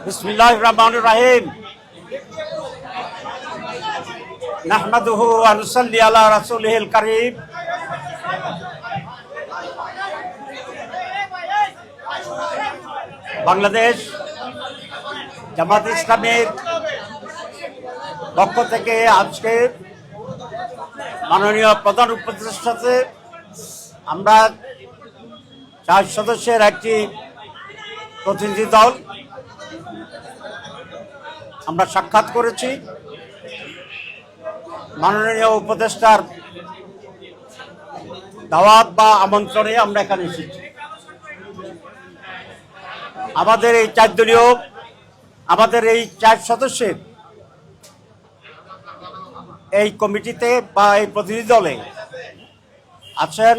বিসমিল্লাহ রহমান রাহিম নাহমাদুহু ওয়া নুসাল্লি আলা রাসূলিহিল কারীম বাংলাদেশ জামাত ইসলামের পক্ষ থেকে আজকে মাননীয় প্রধান উপদেষ্টাতে আমরা চার সদস্যের একটি প্রতিনিধি দল আমরা সাক্ষাৎ করেছি। মাননীয় উপদেষ্টার দাওয়াত বা আমন্ত্রণে আমরা এখানে এসেছি। আমাদের এই চার দলীয়, আমাদের এই চার সদস্যের এই কমিটিতে বা এই প্রতিনিধি দলে আছেন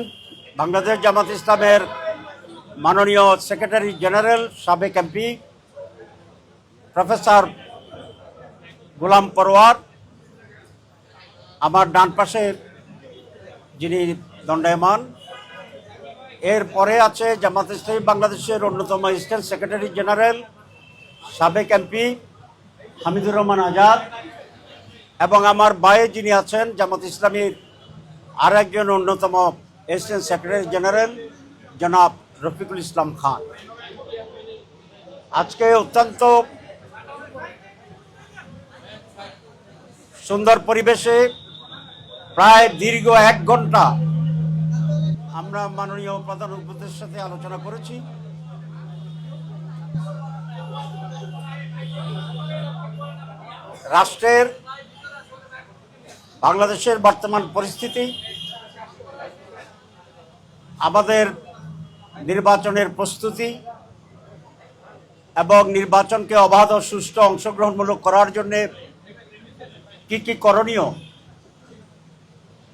বাংলাদেশ জামাত ইসলামের মাননীয় সেক্রেটারি জেনারেল সাবেক এমপি প্রফেসর গোলাম পরোয়ার, আমার ডান পাশে যিনি দণ্ডায়মান, এরপরে আছে জামাত ইসলামী বাংলাদেশের অন্যতম স্টেট সেক্রেটারি জেনারেল, সাবেক এমপি হামিদুর রহমান আজাদ, এবং আমার বায়ে যিনি আছেন জামাত ইসলামীর আর একজন অন্যতম এসিস্ট্যান্ট সেক্রেটারি জেনারেল, জনাব রফিকুল ইসলাম খান। আজকে অত্যন্ত সুন্দর পরিবেশে প্রায় দীর্ঘ এক ঘণ্টা আমরা মাননীয় প্রধান উপদেষ্টার সাথে আলোচনা করেছি। রাষ্ট্রের, বাংলাদেশের বর্তমান পরিস্থিতি, আমাদের নির্বাচনের প্রস্তুতি এবং নির্বাচনকে অবাধ ও সুষ্ঠু অংশগ্রহণমূলক করার জন্যে কি কি করণীয়?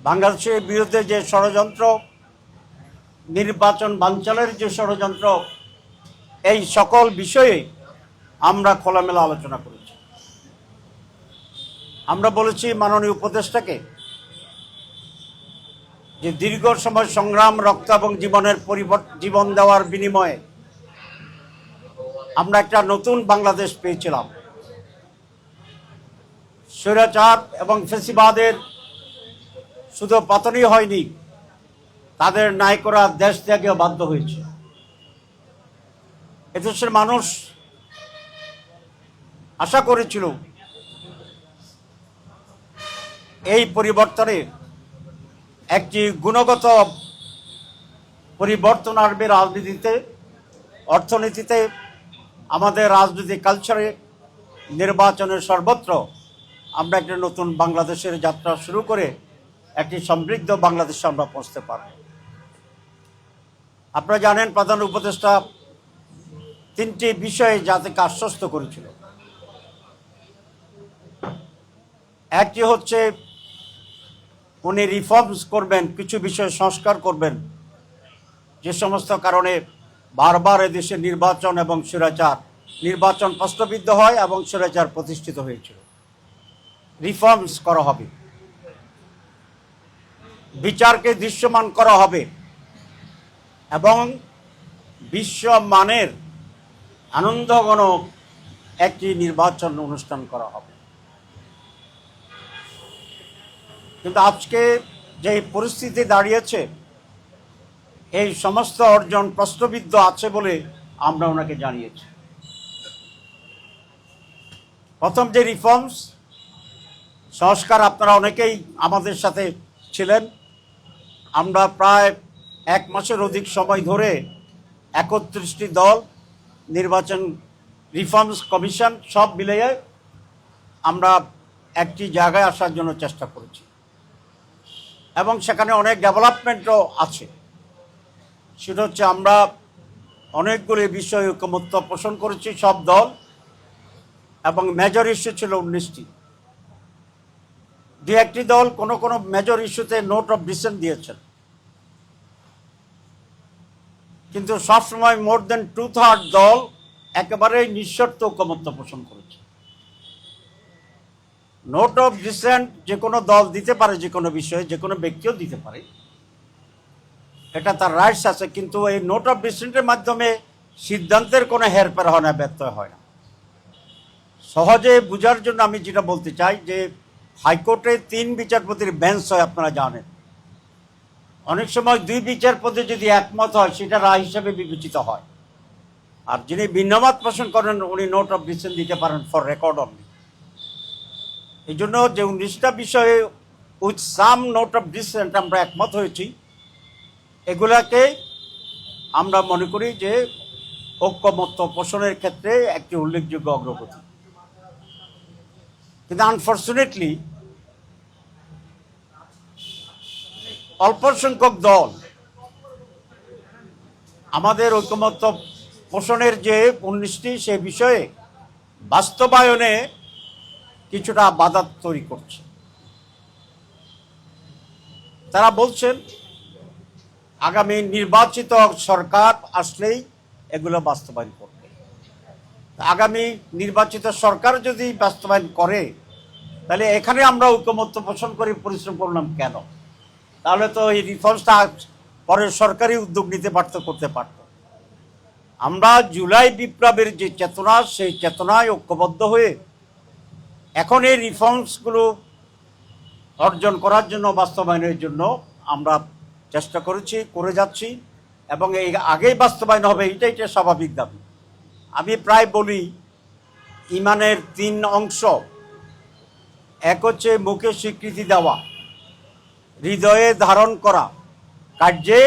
বাংলাদেশের বিরুদ্ধে যে ষড়যন্ত্র, নির্বাচন বাঞ্চালের যে ষড়যন্ত্র, এই সকল বিষয়ে আমরা খোলামেলা আলোচনা করেছি। আমরা বলেছি মাননীয় উপদেষ্টাকে যে দীর্ঘ সময় সংগ্রাম, রক্ত এবং জীবনের জীবন দেওয়ার বিনিময়ে আমরা একটা নতুন বাংলাদেশ পেয়েছিলাম। স্বৈরাচার এবং ফেসিবাদের শুধু পতনই হয়নি, তাদের ন্যায় করা দেশ ত্যাগেও বাধ্য হয়েছে। এদেশের মানুষ আশা করেছিল এই পরিবর্তনে একটি গুণগত পরিবর্তন আসবে রাজনীতিতে, অর্থনীতিতে, আমাদের রাজনৈতিক কালচারে নির্বাচনের সর্বত্র। আমরা একটা নতুন বাংলাদেশের যাত্রা শুরু করে একটি সমৃদ্ধ বাংলাদেশে আমরা পৌঁছতে পারব। আপনারা জানেন প্রধান উপদেষ্টা তিনটি বিষয়ে জাতিকে আশ্বস্ত করেছিল। একটি হচ্ছে উনি রিফর্মস করবেন, কিছু বিষয়ে সংস্কার করবেন, যে সমস্ত কারণে বারবার এদেশে নির্বাচন এবং স্বৈরাচার নির্বাচন প্রশ্নবিদ্ধ হয় এবং স্বৈরাচার প্রতিষ্ঠিত হয়েছিল। রিফর্মস করা হবে। বিচারকে দৃশ্যমান করা হবে এবং বিশ্বমানের আনন্দঘন একটি নির্বাচন অনুষ্ঠান করা হবে। কিন্তু আজকে যে পরিস্থিতি দাঁড়িয়েছে, এই সমস্ত অর্জন প্রশ্নবিদ্ধ আছে বলে আমরা ওনাকে জানিয়েছি। প্রথম যে রিফর্মস সংস্কার আপনারা অনেকেই আমাদের সাথে ছিলেন। আমরা প্রায় এক মাসের অধিক সময় ধরে একত্রিশটি দল, নির্বাচন রিফর্মস কমিশন সব মিলিয়ে আমরা একটি জায়গায় আসার জন্য চেষ্টা করেছি। এবং সেখানে অনেক ডেভেলপমেন্টও আছে। সেটা হচ্ছে আমরা অনেকগুলি বিষয়ে ঐকমত্য পোষণ করেছি সব দল, এবং মেজর ইস্যু ছিল উনিশটি। দু একটি দল কোনো কোনো মেজর ইস্যুতে নোট অফ ডিসেন্ট দিয়েছেন। কিন্তু সবসময় মোর দেন টু থার্ড দল একেবারেই নিঃশর্ত ঐকমত্য পোষণ করেছে। নোট অফ ডিসেন্ট যে কোনো দল দিতে পারে যে কোনো বিষয়ে, যে কোনো ব্যক্তিও দিতে পারে। এটা তার রাইটস আছে, কিন্তু এই নোট অফ ডিসেন্টের মাধ্যমে সিদ্ধান্তের কোনো হেরফের হয় না, ব্যর্থ হয় না। সহজে বোঝার জন্য আমি যেটা বলতে চাই যে হাইকোর্টে তিন বিচারপতির বেঞ্চ হয়, আপনারা জানেন। অনেক সময় দুই বিচারপতি যদি একমত হয়, সেটা রায় হিসাবে বিবেচিত হয়। আর যিনি ভিন্নমত পোষণ করেন, উনি নোট অফ ডিসেন্ট দিতে পারেন, ফর রেকর্ড অনলি। এই জন্য যে উনিশটা বিষয়ে with some note of dissent আমরা একমত হয়েছি, এগুলাকে আমরা মনে করি যে ঐক্যমত্য পোষণের ক্ষেত্রে একটি উল্লেখযোগ্য অগ্রগতি। কিন্তু আনফর্চুনেটলি অল্প সংখ্যক দল। আমাদের ঐকমত্য পোষণের যে উনিশটি সে বিষয়ে বাস্তবায়নে কিছুটা বাধা তৈরি করছে। তারা বলছেন, আগামী নির্বাচিত সরকার আসলেই এগুলো বাস্তবায়ন করবে। আগামী নির্বাচিত সরকার যদি বাস্তবায়ন করে, তাহলে এখানে আমরা ঐকমত্য পোষণ করে, পরিশ্রম করলাম কেন? তাহলে তো এই রিফর্মসটা পরে সরকারি উদ্যোগ নিতে পারত, করতে পারত। আমরা জুলাই বিপ্লবের যে চেতনা, সেই চেতনায় ঐক্যবদ্ধ হয়ে এখন এই রিফর্মসগুলো অর্জন করার জন্য, বাস্তবায়নের জন্য আমরা চেষ্টা করেছি, করে যাচ্ছি এবং এই আগেই বাস্তবায়ন হবে এটাই এটা স্বাভাবিক দাবি। আমি প্রায় বলি, ইমানের তিন অংশ, এক হচ্ছে মুখে স্বীকৃতি দেওয়া হৃদয়ে ধারণ করা, কার্যে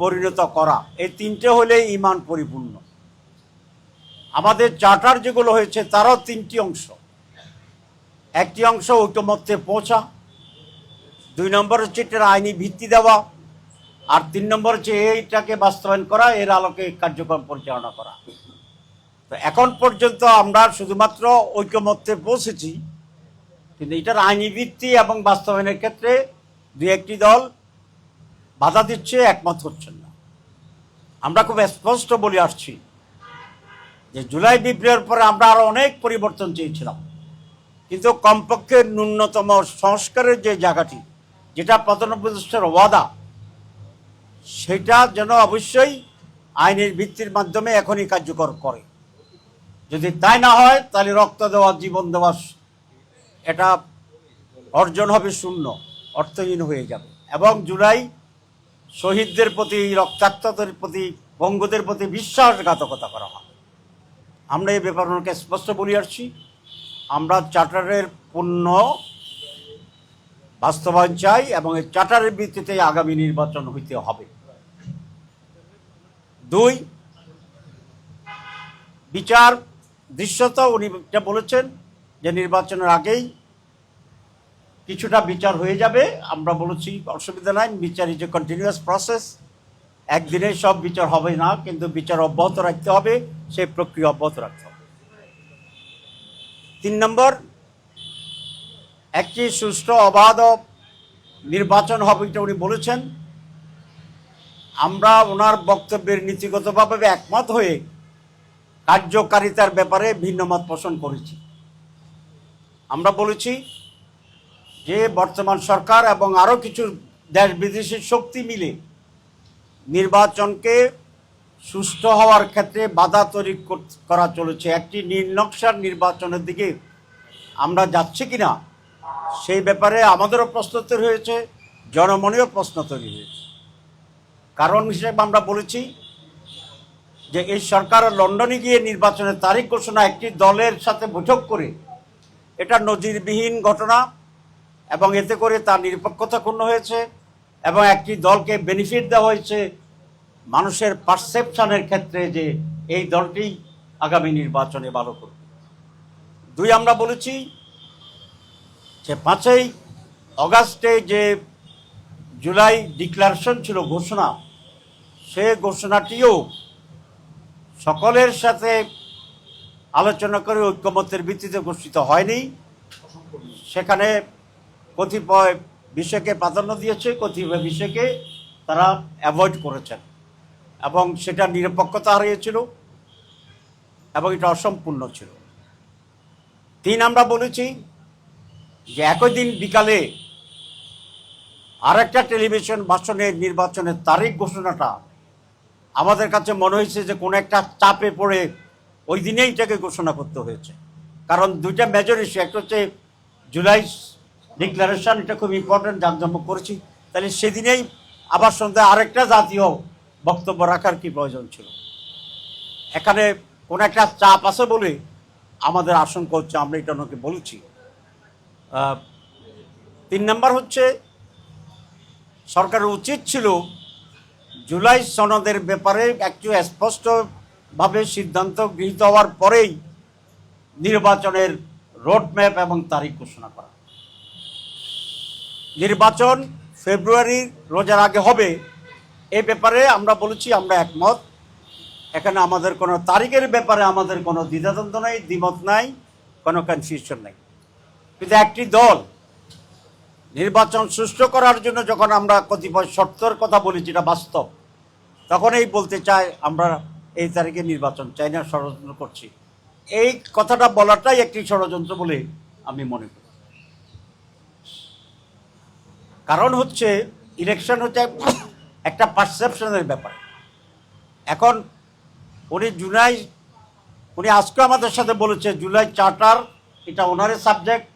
পরিণত করা, এই তিনটে হলে ইমান পরিপূর্ণ। আমাদের চার্টার যেগুলো হয়েছে, তারও তিনটি অংশ। একটি অংশ ঐক্যমত্যে পৌঁছা, দুই নম্বর হচ্ছে এটার আইনি ভিত্তি দেওয়া, আর তিন নম্বর হচ্ছে এইটাকে বাস্তবায়ন করা, এর আলোকে কার্যক্রম পরিচালনা করা। তো এখন পর্যন্ত আমরা শুধুমাত্র ঐক্যমত্যে পৌঁছেছি, কিন্তু এটার আইনি ভিত্তি এবং বাস্তবায়নের ক্ষেত্রে দুই একটি দল বাধা দিচ্ছে, একমত হচ্ছেন না। আমরা খুব স্পষ্ট বলে আসছি যে জুলাই বিপ্লবের পরে আমরা আরও অনেক পরিবর্তন চেয়েছিলাম। কিন্তু কমপক্ষে ন্যূনতম সংস্কারের যে জায়গাটি, যেটা প্রধান উপদেষ্টার ওয়াদা, সেটা যেন অবশ্যই আইনের ভিত্তির মাধ্যমে এখনই কার্যকর করে। যদি তাই না হয়, তাহলে রক্ত দেওয়া, জীবন দেওয়া, এটা অর্জন হবে শূন্য। অর্থহীন হয়ে যাবে। এবং জুলাই শহীদদের প্রতি, রক্তাক্তদের প্রতি, বঙ্গদের প্রতি বিশ্বাসঘাতকতা করা হয় আমরা এই ব্যাপারকে স্পষ্ট বলে আসছি। আমরা চার্টারের পূর্ণ বাস্তবায়ন চাই এবং এই চার্টারের ভিত্তিতে আগামী নির্বাচন হইতে হবে। দুই, বিচার দৃশ্যত উনি যা বলেছেন যে নির্বাচনের আগেই কিছুটা বিচার হয়ে যাবে। আমরা বলেছি, অসুবিধা নাই, বিচার ইজ এ কন্টিনিউয়াস প্রসেস একদিনে সব বিচার হবে না, কিন্তু বিচার অব্যাহত রাখতে হবে, সেই প্রক্রিয়া অব্যাহত রাখতে হবে। তিন নম্বর, একটি সুষ্ঠু, অবাধ নির্বাচন হবে এটা উনি বলেছেন। আমরা ওনার বক্তব্যের নীতিগতভাবে একমত হয়ে কার্যকারিতার ব্যাপারে ভিন্নমত পোষণ করেছি। আমরা বলেছি যে বর্তমান সরকার এবং আরও কিছু দেশ বিদেশি শক্তি মিলে নির্বাচনকে সুস্থ হওয়ার ক্ষেত্রে বাধা তৈরি কর- করা চলেছে। একটি নির্নকশার নির্বাচনের দিকে আমরা যাচ্ছি কি না সেই ব্যাপারে আমাদেরও প্রশ্ন তৈরি হয়েছে, জনমনেও প্রশ্ন তৈরি হয়েছে। কারণ হিসেবে আমরা বলেছি যে এই সরকার লন্ডনে গিয়ে নির্বাচনের তারিখ ঘোষণা, একটি দলের সাথে বৈঠক করে এটা নজিরবিহীন ঘটনা। এবং এতে করে তার নিরপেক্ষতা ক্ষুণ্ণ হয়েছে এবং একটি দলকে বেনিফিট দেওয়া হয়েছে মানুষের পারসেপশনের ক্ষেত্রে যে এই দলটি আগামী নির্বাচনে ভালো করবে। দুই আমরা বলেছি যে পাঁচই অগাস্টে যে জুলাই ডিক্লারেশন ছিল ঘোষণা, সে ঘোষণাটিও সকলের সাথে আলোচনা করে ঐক্যমত্যের ভিত্তিতে ঘোষিত হয়নি। সেখানে কতিপয় বিষয়কে প্রাধান্য দিয়েছে, কতিপয় বিষয়কে তারা অ্যাভয়েড করেছেন। এবং সেটা নিরপেক্ষতা হারিয়েছিল এবং এটা অসম্পূর্ণ ছিল। তিন আমরা বলেছি যে একই দিন বিকালে আরেকটা টেলিভিশন ভাষণের নির্বাচনের তারিখ ঘোষণাটা আমাদের কাছে মনে হয়েছে যে কোনো একটা চাপে পড়ে ওই দিনেই এটাকে ঘোষণা করতে হয়েছে। কারণ দুইটা মেজর ইস্যু একটা হচ্ছে জুলাই ডিক্লারেশন এটা খুব ইম্পর্টেন্ট জাঁকজমক করেছি। তাহলে সেদিনেই আবার সন্ধ্যায় আরেকটা জাতীয় বক্তব্য রাখার কি প্রয়োজন ছিল? এখানে কোনো একটা চাপ আছে বলে আমাদের আশঙ্কা হচ্ছে, আমরা এটা ওনাকে বলেছি। তিন নম্বর হচ্ছে, সরকারের উচিত ছিল জুলাই সনদের ব্যাপারে একটু স্পষ্টভাবে সিদ্ধান্ত গৃহীত হওয়ার পরেই নির্বাচনের রোডম্যাপ এবং তারিখ ঘোষণা করা। নির্বাচন ফেব্রুয়ারি রোজার আগে হবে। এ ব্যাপারে আমরা বলেছি, আমরা একমত। এখানে আমাদের কোনো তারিখের ব্যাপারে আমাদের কোনো দ্বিধাদ্বন্দ্ব নাই, দ্বিমত নাই, কোনো কনফিউশন নাই। কিন্তু একটি দল নির্বাচন সুষ্ঠু করার জন্য যখন আমরা কতিপয় শর্তর কথা বলি, যেটা বাস্তব তখন এই বলতে চাই, আমরা এই তারিখে নির্বাচন চাই না, ষড়যন্ত্র করছি। এই কথাটা বলাটাই একটি ষড়যন্ত্র বলে আমি মনে করি। কারণ হচ্ছে ইলেকশন হচ্ছে একটা পারসেপশনের ব্যাপার। এখন উনি জুলাই, উনি আজকে আমাদের সাথে বলেছে, জুলাই চার্টার এটা ওনারের সাবজেক্ট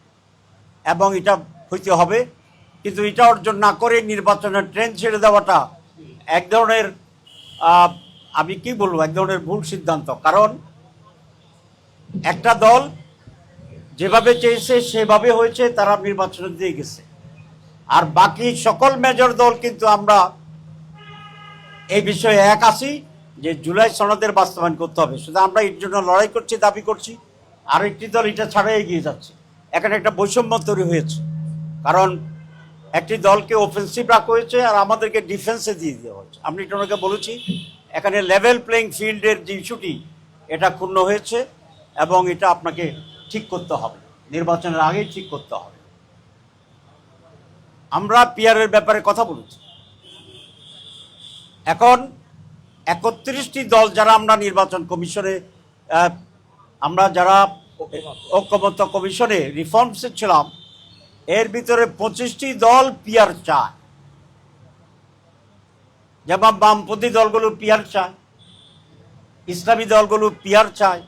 এবং এটা হইতে হবে। কিন্তু এটা অর্জন না করে নির্বাচনের ট্রেন ছেড়ে দেওয়াটা এক ধরনের আমি কি বলব, এক ধরনের ভুল সিদ্ধান্ত। কারণ একটা দল যেভাবে চেয়েছে, সেভাবে হয়েছে, তারা নির্বাচনে দিয়ে গেছে। আর বাকি সকল মেজর দল কিন্তু আমরা এই বিষয়ে এক আছি যে জুলাই সনদের বাস্তবায়ন করতে হবে। শুধু আমরা এর জন্য লড়াই করছি, দাবি করছি, আর একটি দল এটা ছাড়াই এগিয়ে যাচ্ছে। এখানে একটা বৈষম্য তৈরি হয়েছে। কারণ একটি দলকে অফেন্সিভ রাখা হয়েছে আর আমাদেরকে ডিফেন্সে দিয়ে দেওয়া হয়েছে। আমি এটা ওনাকে বলেছি, এখানে লেভেল প্লেইং ফিল্ডের যে ইস্যুটি এটা ক্ষুণ্ণ হয়েছে এবং এটা আপনাকে ঠিক করতে হবে। নির্বাচনের আগেই ঠিক করতে হবে। আমরা পিয়ারের ব্যাপারে কথা বলেছি। এখন একত্রিশটি দল যারা আমরা নির্বাচন কমিশনে আমরা যারা ঐক্যমত্য কমিশনে রিফর্মসে ছিলাম, এর ভিতরে পঁচিশটি দল পিয়ার চায়। যেমন বামপন্থী দলগুলো পিয়ার চায়, ইসলামী দলগুলো পিয়ার চায়,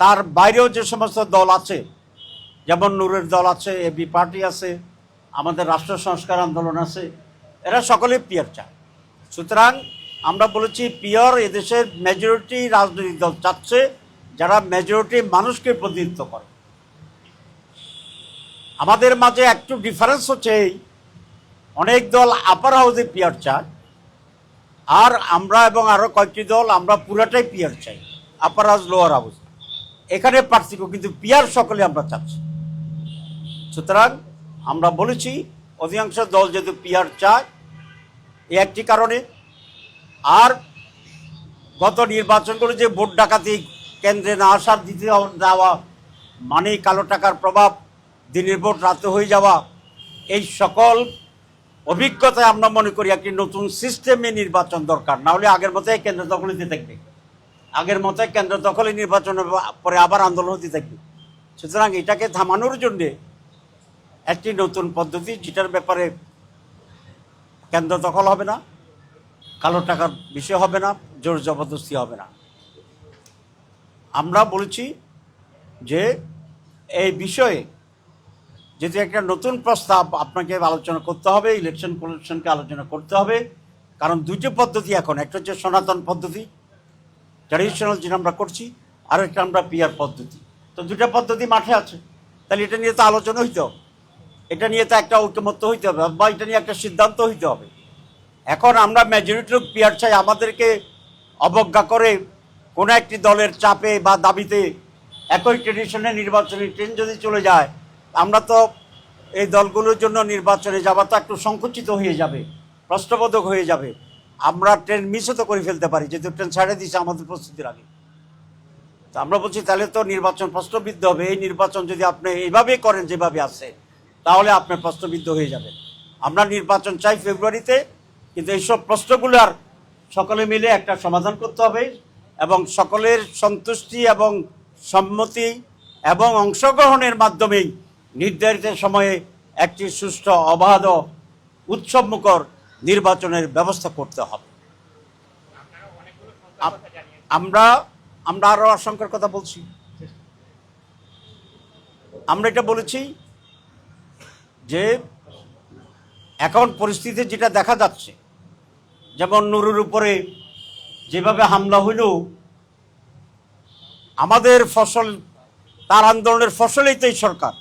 তার বাইরেও যে সমস্ত দল আছে, যেমন নূরের দল আছে এবি পার্টি আছে আমাদের রাষ্ট্র সংস্কার আন্দোলন আছে, এরা সকলে পিয়ার চায়। সুতরাং আমরা বলেছি, পিয়র এদেশের মেজরিটি রাজনৈতিক দল চাচ্ছে, যারা মেজরিটি মানুষকে প্রতিনিধিত্ব করে। আমাদের মাঝে একটু ডিফারেন্স হচ্ছে এই, অনেক দল আপার হাউসে পিয়ার চায়, আর আমরা এবং আরও কয়েকটি দল আমরা পুরাটাই পিয়ার চাই আপার হাউস লোয়ার হাউস এখানে পার্থক্য, কিন্তু পিয়ার সকলে আমরা চাচ্ছি। সুতরাং আমরা বলেছি, অধিকাংশ দল যেহেতু পিয়ার চায়, এই একটি কারণে। আর গত নির্বাচনগুলো যে ভোট ডাকাতি কেন্দ্রে না আসার দিতে দেওয়া মানে কালো টাকার প্রভাব, দিনের ভোট রাতে হয়ে যাওয়া, এই সকল অভিজ্ঞতায় আমরা মনে করি একটি নতুন সিস্টেমে নির্বাচন দরকার। না হলে আগের মতোই কেন্দ্র দখল হতে থাকবে। আগের মতোই কেন্দ্র দখলে নির্বাচনের পরে আবার আন্দোলন হতে থাকবে। সুতরাং এটাকে থামানোর জন্যে একটি নতুন পদ্ধতি যেটার ব্যাপারে কেন্দ্র দখল হবে না, কালো টাকার বিষয় হবে না, জোর জবরদস্তি হবে না। আমরা বলেছি যে এই বিষয়ে যদি একটা নতুন প্রস্তাব আপনাকে আলোচনা করতে হবে ইলেকশন কমিশনকে আলোচনা করতে হবে, কারণ দুইটি পদ্ধতি এখন, একটা হচ্ছে সনাতন পদ্ধতি ট্র্যাডিশনাল যেটা আমরা করছি আর একটা আমরা পিয়ার পদ্ধতি। তো দুটা পদ্ধতি মাঠে আছে, তাহলে এটা নিয়ে তো আলোচনা হইতে। এটা নিয়ে তো একটা ঐক্যমত্য হইতে হবে বা এটা নিয়ে একটা সিদ্ধান্ত হইতে হবে। এখন আমরা মেজরিটি লোক, পিয়ার চাই আমাদেরকে অবজ্ঞা করে কোনো একটি দলের চাপে বা দাবিতে একই ট্রেডিশনে নির্বাচনী ট্রেন যদি চলে যায়, আমরা তো এই দলগুলোর জন্য নির্বাচনে যাওয়া তো একটু সংকুচিত হয়ে যাবে, প্রশ্নবোধক হয়ে যাবে। আমরা ট্রেন মিসও তো করে ফেলতে পারি, যেহেতু ট্রেন ছাড়ে দিয়েছে আমাদের প্রস্তুতির আগে। তা আমরা বলছি, তাহলে তো নির্বাচন প্রশ্নবিদ্ধ হবে, এই নির্বাচন যদি আপনি এইভাবেই করেন যেভাবে আছে তাহলে আপনার প্রশ্নবিদ্ধ হয়ে যাবে। আমরা নির্বাচন চাই ফেব্রুয়ারিতে, কিন্তু এইসব প্রশ্নগুলো আর সকলে মিলে একটা সমাধান করতে হবে এবং সকলের সন্তুষ্টি এবং সম্মতি এবং অংশগ্রহণের মাধ্যমেই নির্ধারিত সময়ে একটি সুষ্ঠু, অবাধ উৎসবমুখর নির্বাচনের ব্যবস্থা করতে হবে। আমরা আমরা আরও আশঙ্কার কথা বলছি। আমরা এটা বলেছি যে এখন পরিস্থিতি যেটা দেখা যাচ্ছে, যেমন নুরুর উপরে যেভাবে হামলা হইল, আমাদের ফসল, তার আন্দোলনের ফসলেই তো এই সরকার।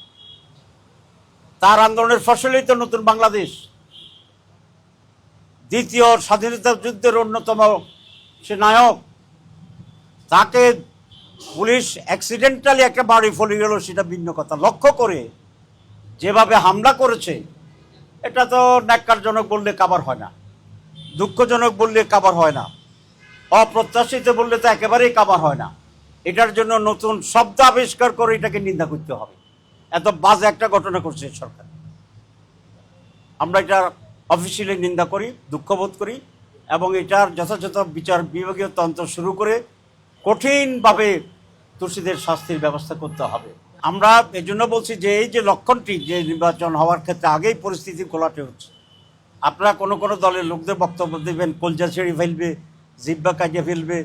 তার আন্দোলনের ফসলেই তো নতুন বাংলাদেশ। দ্বিতীয় স্বাধীনতা যুদ্ধের অন্যতম সে নায়ক, তাকে পুলিশ অ্যাক্সিডেন্টালি একটা বাড়ি ফলে গেল, সেটা ভিন্ন কথা। লক্ষ্য করে যেভাবে হামলা করেছে, এটা তো ন্যাক্কারজনক বললে কাবার হয় না, দুঃখজনক বললে কাবার হয় না, অপ্রত্যাশিত বললে তো একেবারেই কাবার হয় না। এটার জন্য নতুন শব্দ আবিষ্কার করে এটাকে নিন্দা করতে হবে। এত বাজে একটা ঘটনা করছে সরকার। আমরা এটা অফিসিয়ালি নিন্দা করি, দুঃখবোধ করি এবং এটার যথাযথ বিচার বিভাগীয় তন্ত্র শুরু করে কঠিনভাবে দোষীদের শাস্তির ব্যবস্থা করতে হবে। আমরা এই জন্য বলছি যে এই যে লক্ষণটি যে নির্বাচন হওয়ার ক্ষেত্রে আগেই পরিস্থিতি গোলাটে হচ্ছে। আপনারা কোনো কোনো দলের লোকদের বক্তব্য দেবেন, কলজা ছেড়ে ফেলবে, জিব্বা কাটিয়ে ফেলবে,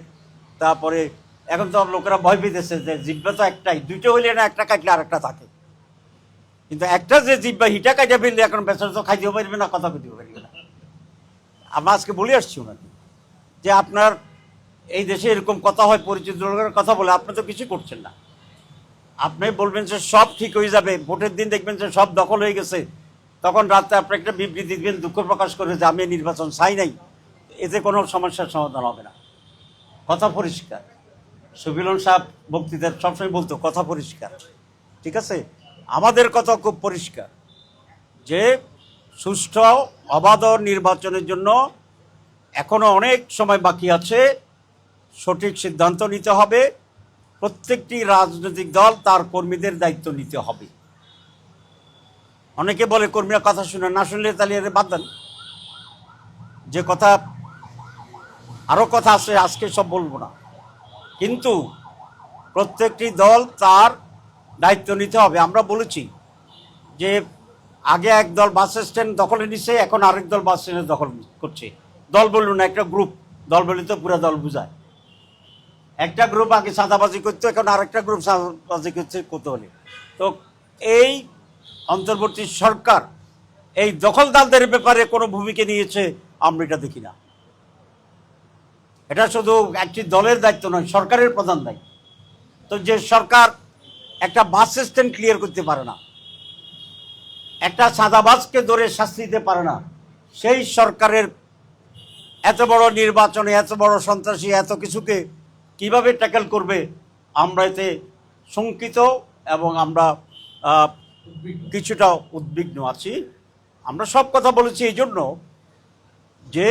তারপরে এখন তো লোকেরা ভয় পেতেছে যে জিব্বা তো একটাই, দুইটা হইলে না একটা কাটলে আর একটা থাকে। কিন্তু একটা যে জিব্বা হিটা কাটিয়ে ফেললে এখন বেচারা তো খাইতেও পারবে না, কথা কইতেও পারবে না। আমরা আজকে বলে আসছি ওনাকে যে আপনার এই দেশে এরকম কথা হয়, পরিচিত লোকের কথা বলে, আপনি তো কিছু করছেন না। আপনি বলবেন যে সব ঠিক হয়ে যাবে, ভোটের দিন দেখবেন যে সব দখল হয়ে গেছে। তখন রাতে আপনি একটা বিবৃতি দিবেন, দুঃখ প্রকাশ করে যে আমি নির্বাচন চাই নাই। এতে কোনো সমস্যার সমাধান হবে না। কথা পরিষ্কার। সুবিলন সাহেব বক্তৃতার সবসময় বলতো, কথা পরিষ্কার। ঠিক আছে? আমাদের কথা খুব পরিষ্কার। যে সুষ্ঠু, অবাধ নির্বাচনের জন্য এখনও অনেক সময় বাকি আছে। সঠিক সিদ্ধান্ত নিতে হবে। প্রত্যেকটি রাজনৈতিক দল তার কর্মীদের দায়িত্ব নিতে হবে। অনেকে বলে, কর্মীরা কথা শুনে না শুনলে তাহলে বাদ দেন। যে কথা আরও কথা আছে, আজকে সব বলব না। কিন্তু প্রত্যেকটি দল তার দায়িত্ব নিতে হবে। আমরা বলেছি যে, আগে এক দল বাস স্ট্যান্ড দখলে নিছে, এখন আরেক দল বাস স্ট্যান্ডে দখল করছে। দল বলল না, একটা গ্রুপ। দল বলে তো পুরো দল বুঝায়। একটা গ্রুপ আগে সাদাবাজি করতো, এখন আরেকটা গ্রুপ সাদাবাজি করছে কোতোয়ালি। তো এই অন্তর্বর্তী সরকার এই দখলদারদের ব্যাপারে কোনো ভূমিকা নিয়েছে, আমরা এটা দেখি না। এটা শুধু একটি দলের দায়িত্ব নয়, সরকারের প্রধান দায়িত্ব। তো যে সরকার একটা বাস স্ট্যান্ড ক্লিয়ার করতে পারে না, একটা সাদাবাজকে ধরে শাস্তি দিতে পারে না, সেই সরকারের এত বড় নির্বাচনে, এত বড় সন্ত্রাসী, এত কিছুকে কীভাবে ট্যাকেল করবে, আমরা এতে শঙ্কিত এবং আমরা কিছুটা উদ্বিগ্ন আছি। আমরা সব কথা বলেছি এই জন্য যে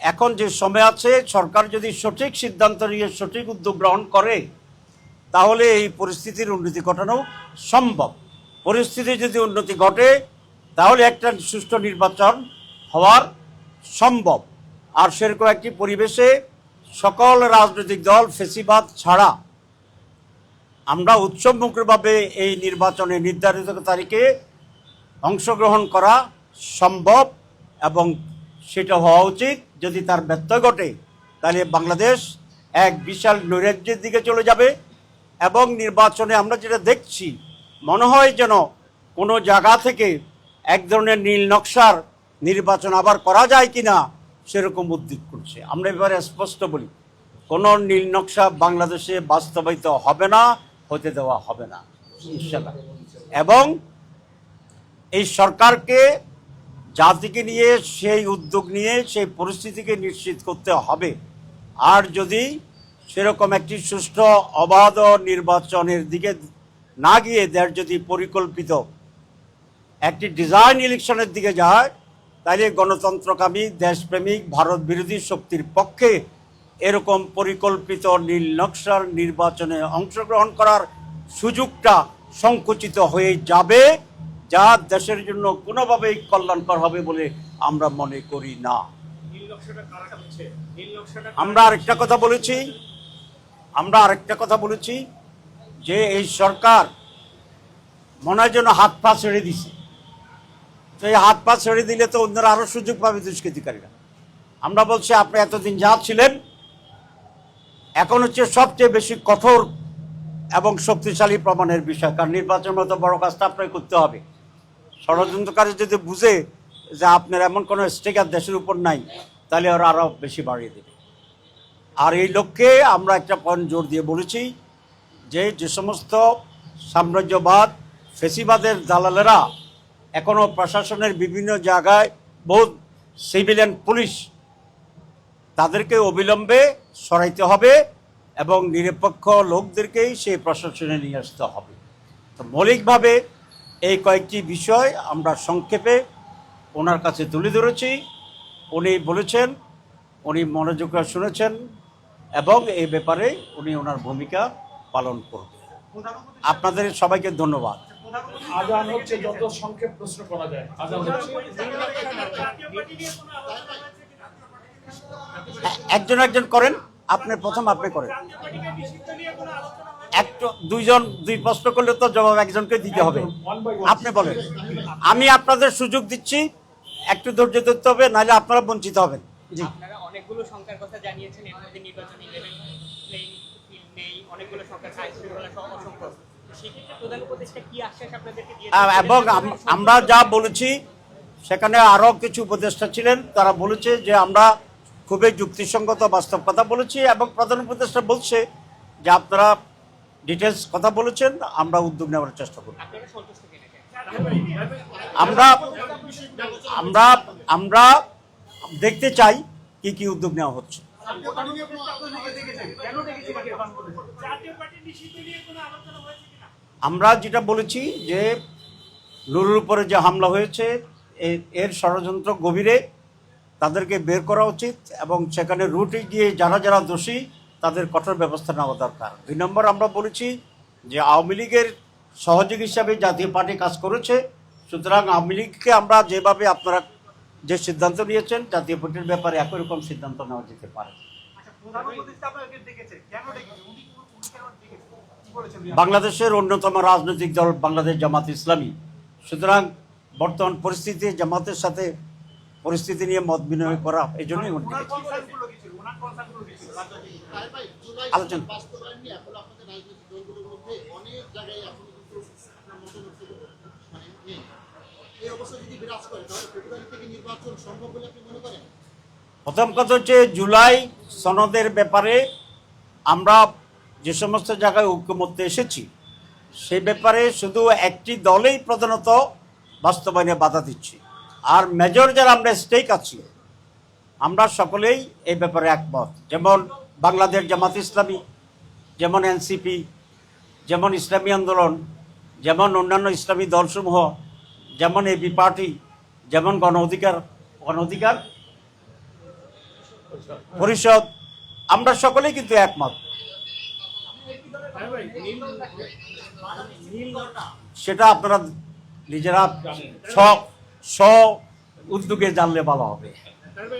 এখন যে সময় আছে, সরকার যদি সঠিক সিদ্ধান্ত নিয়ে সঠিক উদ্যোগ গ্রহণ করে, তাহলে এই পরিস্থিতির উন্নতি ঘটানো সম্ভব। পরিস্থিতি যদি উন্নতি ঘটে, তাহলে একটা সুষ্ঠু নির্বাচন হওয়ার সম্ভব। আর সেরকম একটি পরিবেশে সকল রাজনৈতিক দল ফেসিবাদ ছাড়া আমরা উৎসবমুখীভাবে এই নির্বাচনে নির্ধারিত তারিখে অংশগ্রহণ করা সম্ভব এবং সেটা হওয়া উচিত। যদি তার ব্যত্যয় ঘটে, তাহলে বাংলাদেশ এক বিশাল নৈরাজ্যের দিকে চলে যাবে এবং নির্বাচনে আমরা যেটা দেখছি, মনে হয় যেন কোনো জায়গা থেকে এক ধরনের নীল নকশার নির্বাচন আবার করা যায় কিনা সেরকম উদ্যোগ করছে। আমরা এবারে স্পষ্ট বলি, কোনো নীল নকশা বাংলাদেশে বাস্তবায়িত হবে না, হতে দেওয়া হবে না ইনশাল্লাহ এবং এই সরকারকে জাতিকে নিয়ে, সেই উদ্যোগ নিয়ে, সেই পরিস্থিতিকে নিশ্চিত করতে হবে। আর যদি সেরকম একটি সুষ্ঠু অবাধ নির্বাচনের দিকে না গিয়ে দেড় যদি পরিকল্পিত একটি ডিজাইন ইলেকশনের দিকে যায় তাহলে গণতন্ত্রকামী দেশপ্রেমিক ভারত বিরোধী শক্তির পক্ষে এরকম পরিকল্পিত নীল নকশার নির্বাচনে অংশগ্রহণ করার সুযোগটা সংকুচিত হয়ে যাবে যা দেশের জন্য কোনোভাবেই কল্যাণকর হবে বলে আমরা মনে করি না। আমরা আরেকটা কথা বলেছি। আমরা আরেকটা কথা বলেছি যে এই সরকার মনে হয় যেন হাত পা ছেড়ে দিছে। তো এই হাত পা ছেড়ে দিলে তো অন্যরা আরও সুযোগ পাবে দুষ্কৃতিকারীরা। আমরা বলছি, আপনি এতদিন যা ছিলেন, এখন হচ্ছে সবচেয়ে বেশি কঠোর এবং শক্তিশালী প্রমাণের বিষয়। কারণ নির্বাচন মতো বড় কাজটা আপনাকে করতে হবে। ষড়যন্ত্রকারী যদি বুঝে যে আপনার এমন কোনো স্টিকার দেশের উপর নাই, তাহলে ওরা আরও বেশি বাড়িয়ে দেবে। আর এই লক্ষ্যে আমরা একটা পয়েন্ট জোর দিয়ে বলেছি যে যে সমস্ত সাম্রাজ্যবাদ, ফেসিবাদের দালালেরা এখনও প্রশাসনের বিভিন্ন জায়গায় বহু সিভিলিয়ান পুলিশ তাদেরকে অবিলম্বে সরাইতে হবে এবং নিরপেক্ষ লোকদেরকেই সেই প্রশাসনে নিয়ে আসতে হবে। তো মৌলিকভাবে এই কয়েকটি বিষয় আমরা সংক্ষেপে ওনার কাছে তুলে ধরেছি। উনি বলেছেন, উনি মনোযোগ শুনেছেন এবং এই ব্যাপারে উনি ওনার ভূমিকা পালন করবেন। আপনাদের সবাইকে ধন্যবাদ। আজান হচ্ছে যত সংক্ষেপ প্রশ্ন করা যায়। আজান হচ্ছে একজন একজন করেন আপনি প্রথম আপনি করেন। একটু দুইজন দুই প্রশ্ন করলে তো জবাব একজনকে দিতে হবে. আপনি বলেন। আমি আপনাদের সুযোগ দিচ্ছি একটু ধৈর্য ধরতে হবে নাহলে আপনারা বঞ্চিত হবেন। জি। অনেকগুলো সংখ্যার কথা জানিয়েছেন এর মধ্যে নির্বাচন ইলেভেন নেই অনেকগুলো অসংখ্য। তো সেক্ষেত্রে প্রধান উপদেষ্টা কি আশ্বাস আপনাদেরকে দিয়ে আহ, এবং আমরা যা বলেছি সেখানে আরও কিছু উপদেষ্টা ছিলেন তারা বলেছে যে আমরা খুবই যুক্তিসঙ্গত বাস্তব কথা বলেছি এবং প্রধান উপদেষ্টা বলছে যে আপনারা ডিটেলস কথা বলেছেন আমরা উদ্যোগ নেওয়ার চেষ্টা করব। আপনারা সন্তুষ্ট কিনা? আমরা আমরা আমরা দেখতে চাই কি কি উদ্যোগ নেওয়া হচ্ছে। জাতীয় পার্টি নিষিদ্ধ নিয়ে কোনো আলোচনা হয়েছে কিনা আমরা যেটা বলেছি যে নুরুর উপরে যে হামলা হয়েছে এর ষড়যন্ত্র গভীরে তাদেরকে বের করা উচিত এবং সেখানে রুটে গিয়ে যারা যারা দোষী, তাদের কঠোর ব্যবস্থা নেওয়া দরকার। দুই নম্বর আমরা বলেছি যে আওয়ামী লীগের সহযোগ হিসাবে জাতীয় পার্টি কাজ করেছে, সুতরাং আওয়ামী লীগকে আমরা যেভাবে আপনারা যে সিদ্ধান্ত নিয়েছেন, জাতীয় পার্টির ব্যাপারে একই রকম সিদ্ধান্ত নেওয়া যেতে পারে। বাংলাদেশের অন্যতম রাজনৈতিক দল বাংলাদেশ জামাত ইসলামী। সুতরাং বর্তমান পরিস্থিতি জামাতের সাথে পরিস্থিতি নিয়ে মত বিনিময় করা এই জন্যই আলোচনা। মানে। এই অবস্থা যদি বিরাজ করে তাহলে ফেব্রুয়ারি থেকে নির্বাচন সম্ভব বলে আপনি মনে করেন? প্রথম কথা হচ্ছে জুলাই সনদের ব্যাপারে আমরা যে সমস্ত জায়গায় ঐক্যমত্যে এসেছি সেই ব্যাপারে শুধু একটি দলেই প্রধানত বাস্তবায়নে বাধা দিচ্ছি। আর মেজর যারা আমরা স্টেক আছি, আমরা সকলেই এই ব্যাপারে একমত। যেমন বাংলাদেশ জামাত ইসলামী, যেমন এনসিপি, যেমন ইসলামী আন্দোলন, যেমন অন্যান্য ইসলামী দলসমূহ, যেমন এবি পার্টি, যেমন গণ অধিকার গণ অধিকার পরিষদ, আমরা সকলেই কিন্তু একমত। সেটা আপনারা নিজেরা স্ব উদ্যোগে জানলে ভালো হবে।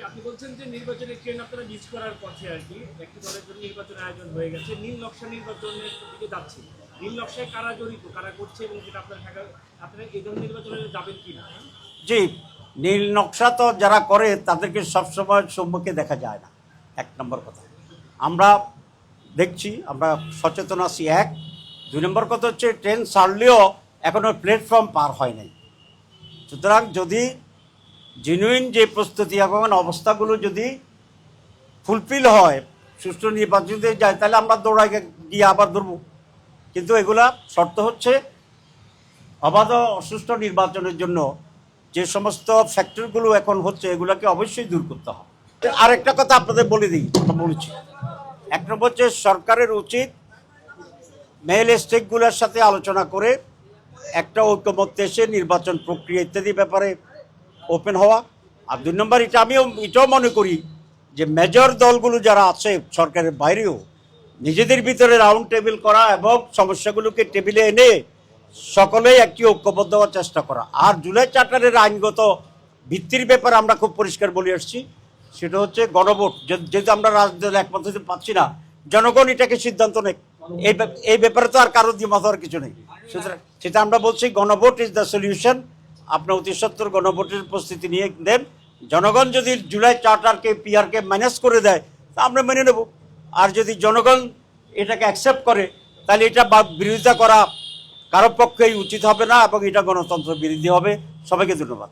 আপনি বলছেন যে নির্বাচনের ট্রেন আপনারা মিস করার পথে আর কি। একটি দলের জন্য নির্বাচন আয়োজন হয়ে গেছে। নীল নকশা নির্বাচনের দিকে যাচ্ছে। নীল নকশায় কারা জড়িত কারা করছে এবং যেটা আপনার ঢাকা আপনারা এই ধরনের নির্বাচনে যাবেন কি না? জি নীল নকশা তো যারা করে তাদেরকে সবসময় সম্মুখে দেখা যায় না। এক নম্বর কথা। আমরা দেখছি, আমরা সচেতন আছি, এক। দুই নম্বর কথা হচ্ছে, ট্রেন ছাড়লেও এখনও প্ল্যাটফর্ম পার হয় নাই। সুতরাং যদি জেনুইন যে প্রস্তুতি এবং অবস্থাগুলো যদি ফুলফিল হয়, সুষ্ঠু নির্বাচনে যায়, তাহলে আমরা দৌড়াই গিয়ে আবার ধরবো। কিন্তু এগুলা শর্ত হচ্ছে, অবাধ সুষ্ঠু নির্বাচনের জন্য যে সমস্ত ফ্যাক্টরগুলো এখন হচ্ছে, এগুলোকে অবশ্যই দূর করতে হবে। আরেকটা কথা আপনাদের বলে দিই বলেছি। এক নম্বর হচ্ছে সরকারের উচিত মেল স্টেকগুলোর সাথে আলোচনা করে একটা ঐক্যমত্যে এসে নির্বাচন প্রক্রিয়া ইত্যাদি ব্যাপারে ওপেন হওয়া। আর দুই নম্বর, এটা আমিও, এটাও মনে করি যে মেজর দলগুলো যারা আছে সরকারের বাইরেও, নিজেদের ভিতরে রাউন্ড টেবিল করা এবং সমস্যাগুলোকে টেবিলে এনে সকলেই একটি ঐক্যবদ্ধ হওয়ার চেষ্টা করা। আর জুলাই চার্টারের আইনগত ভিত্তির ব্যাপারে আমরা খুব পরিষ্কার বলে আসছি। সেটা হচ্ছে গণভোট। যেহেতু আমরা রাজনীতি একমত হতে পারছি না। জনগণ এটাকে সিদ্ধান্ত নেই এই এই ব্যাপারে তো আর কারও দ্বিমত হওয়ার কিছু নেই। সেটা আমরা বলছি, গণভোট ইজ দ্য সলিউশন আপনার অতি সত্তর গণভোটের প্রস্তুতি নিয়ে দেন জনগণ যদি জুলাই চার্টারকে, পিআরকে ম্যানেজ করে দেয়, তা আমরা মেনে নেব। আর যদি জনগণ এটাকে অ্যাকসেপ্ট করে, তাহলে এটা বিরোধিতা করা কারও পক্ষেই উচিত হবে না এবং এটা গণতন্ত্র বিরোধী হবে। সবাইকে ধন্যবাদ।